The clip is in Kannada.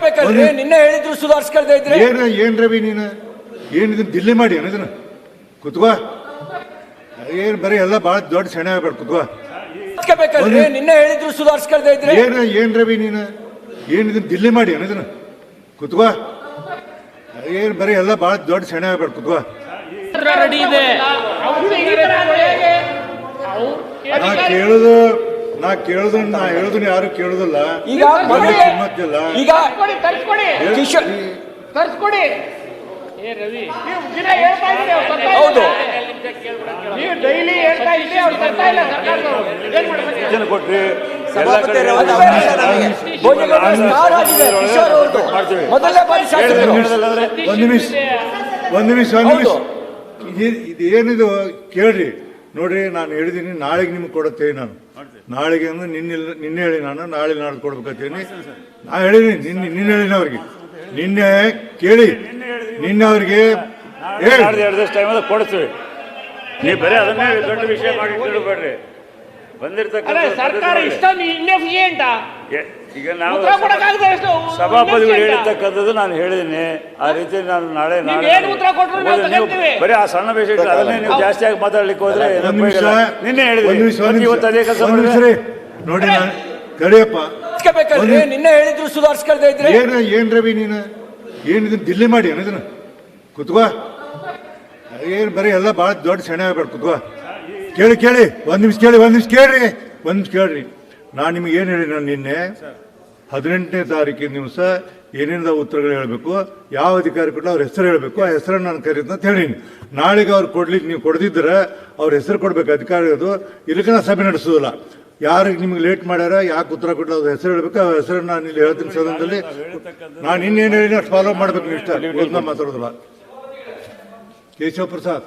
ಸುಧಾರಿಸ್ಕೋಬೇಕಲ್ರಿ ನಿನ್ನೆ ಹೇಳಿದ್ರು ಸುಧಾರಿಸ್ಕೊಳ್ತಾ ಇದ್ರೆ. ಏನು ಏನ್ ರವಿ ನೀನು? ಏನ್ ಇದನ್ನ ದಿಲ್ಲಿ ಮಾಡಿ ಏನ್ ಇದನ್ನ? ಕುತ್ಕೋ. ಏನ್ ಬರೀ ಎಲ್ಲ ಬಹಳ ದೊಡ್ಡ ಸೆಣೆ ಆಗ್ಬೇಡ ಕುತ್ಕೋ. ಸುಧಾರಿಸ್ಕೋಬೇಕಲ್ರಿ ನಿನ್ನೆ ಹೇಳಿದ್ರು ಸುಧಾರಿಸ್ಕೊಳ್ತಾ ಇದ್ರೆ. ಏನು ಏನ್ ರವಿ ನೀನು? ಏನ್ ಇದನ್ನ ದಿಲ್ಲಿ ಮಾಡಿ ಏನ್ ಇದನ್ನ? ಕುತ್ಕೋ. ಏನ್ ಬರೀ ಎಲ್ಲ ಬಹಳ ದೊಡ್ಡ ಸೆಣೆ ಆಗ್ಬೇಡ ಕುತ್ಕೋ. ರೆಡಿ ಇದೆ. ನಾ ಕೇಳುದು ನಾ ಕೇಳುದು ನಾ ಹೇಳುದನ್ನ ಯಾರು ಕೇಳುದಿಲ್ಲ. ಈಗ ಮೊದಲೇ ಕಿಮ್ಮತ್ತಿಲ್ಲ ಈಗ ತರಿಸ್ಕೊಡಿ ಕಿಶೋರ್ ತರಿಸ್ಕೊಡಿ ಏ ರವಿ. ನೀವು ದಿನ ಹೇಳ್ತಾ ಇದ್ದೀರಿ ಅವ್ರು ತರ್ತಾ ಹೌದು. ನೀವು ಡೈಲಿ ಹೇಳ್ತಾ ಇದ್ದೀರಿ ಅವ್ರು ತರ್ತಾ ಇಲ್ಲ ಸರ್ಕಾರದವರು. ಏನ್ ಮಾಡ್ಬೇಕು? ಕೊಟ್ರಿ ಸಭಾಪತಿ ಅದು ಬೇರೆ ವಿಷಯ ನಮಗೆ. ಭೋಜನಗೌಡ ಸ್ಟಾರ್ ಆಗಿದೆ. ಕಿಶೋರ್ ಅವ್ರದ್ದು. ಮೊದಲನೇ ಬಾರಿ ಶಾಸಕರು ಒಂದ್ ನಿಮಿಷ. ಒಂದ್ ನಿಮಿಷ. ಒಂದ್ ನಿಮಿಷ ಇದ್- ಇದು ಏನಿದು ಕೇಳ್ರಿ. ನೋಡ್ರಿ ನಾನು ಹೇಳಿದ್ದೀನಿ ನಾಳೆಗೆ ನಿಮ್ಗೆ ಕೊಡುತ್ತೇನೆ ನಾನು. ನಾಳೆಗೆ ಅಂದ್ರೆ ನಿನ್ನೆ ನಿನ್ನೆ ಹೇಳಿ ನಾನು ನಾಳೆ ನಾಳೆ ಕೊಡ್ಬೇಕಂತೀನಿ ನಾ ಹೇಳಿನಿ ನಿನ್ನೆ ನಿನ್ನೆ ಹೇಳಿನ ಅವ್ರಿಗೆ. ನಿನ್ನೆ ಕೇಳಿ. ನಿನ್ನೆ ಅವ್ರಿಗೆ ಹೇಳಿ. ಕೊಡ್ತೀವಿ. ನೀವು ಬರೀ ಅದನ್ನೇ ದೊಡ್ಡ ವಿಷಯ ಮಾಡಿ ಬಂದಿರ್ತಕ್ಕಂಥ ಸರ್ಕಾರ ಇಷ್ಟೊಂದು ಈಗ ನಾವು ಸಭಾಪತಿಗಳು inefficient ಹೇಳಿರ್ತಕ್ಕಂಥದ್ದು ನಾನು ಹೇಳಿದ್ದೀನಿ. ಆ ರೀತಿ ನಾನು ನಾಳೆ ಬರೀ ಆ ಸಣ್ಣ ವಿಷಯ ಅದನ್ನೇ ನೀವು ಜಾಸ್ತಿ ಆಗಿ ಮಾತಾಡ್ಲಿಕ್ಕೆ ಹೋದ್ರೆ. ನಿನ್ನೆ ಒಂದ್ ಹೇಳಿದ್ರಿ ಇವತ್ತು ಅದೇ ಕೆಲಸ ನೋಡಿ ಸುಧಾರಿಸ್ಕೋಬೇಕಲ್ರಿ ನಿನ್ನೆ ಹೇಳಿದ್ರು ಸುಧಾರಿಸ್ಕೊಳ್ತಾ ಇದ್ರೆ. ಏನು ಏನ್ ರವಿ ನೀನು? ಏನು ಇದನ್ನ ದಿಲ್ಲಿ ಮಾಡಿ ಏನು ಇದನ್ನ ಕುತ್ಕೋ. ಏನ್ ಬರೀ ಎಲ್ಲ ಭಾಳ ದೊಡ್ಡ ಸೆಣೆ ಆಗ್ಬೇಡ ಕುತ್ಕೋ. ಕೇಳಿ ಕೇಳಿ, ಒಂದ್ ನಿಮಿಷ ಕೇಳಿ, ಒಂದ್ ನಿಮಿಷ ಕೇಳ್ರಿ, ಒಂದ್ ನಿಮಿಷ ಕೇಳ್ರಿ. ನಾನು ನಿಮ್ಗೆ ಏನ್ ಹೇಳಿ ನಾನು ನಿನ್ನೆ ಹದಿನೆಂಟನೇ ತಾರೀಕಿನ ದಿವಸ ಏನೇನಿದ ಉತ್ತರಗಳು ಹೇಳಬೇಕು, ಯಾವ ಅಧಿಕಾರಿ ಕೊಟ್ಟು ಅವ್ರ ಹೆಸರು ಹೇಳಬೇಕು, ಆ ಹೆಸರನ್ನು ನಾನು ಕರೀತ ಅಂತ ಹೇಳೀನಿ. ನಾಳೆಗೆ ಅವ್ರು ಕೊಡ್ಲಿಕ್ಕೆ ನೀವು ಕೊಡದಿದ್ರೆ ಅವ್ರ ಹೆಸರು ಕೊಡ್ಬೇಕು ಅಧಿಕಾರಿ ಅದು ಇಲ್ಲಕ್ಕೆ ನಾ ಸಭೆ ನಡೆಸೋದಿಲ್ಲ. ಯಾರಿಗೆ ನಿಮ್ಗೆ ಲೇಟ್ ಮಾಡ್ಯಾರ, ಯಾಕೆ ಉತ್ತರ ಕೊಟ್ಟು ಅವ್ರ ಹೆಸರು ಹೇಳ್ಬೇಕು, ಆ ಹೆಸರನ್ನು ನಾನು ಇಲ್ಲಿ ಹೇಳ್ತೀನಿ ಸದನದಲ್ಲಿ. ನಾನು ಇನ್ನೇನು ಹೇಳಿ ಅಷ್ಟು ಫಾಲೋ ಮಾಡ್ಬೇಕು ಇಷ್ಟ ಮಾತಾಡೋದಿಲ್ಲ ಕೇಶವ ಪ್ರಸಾದ್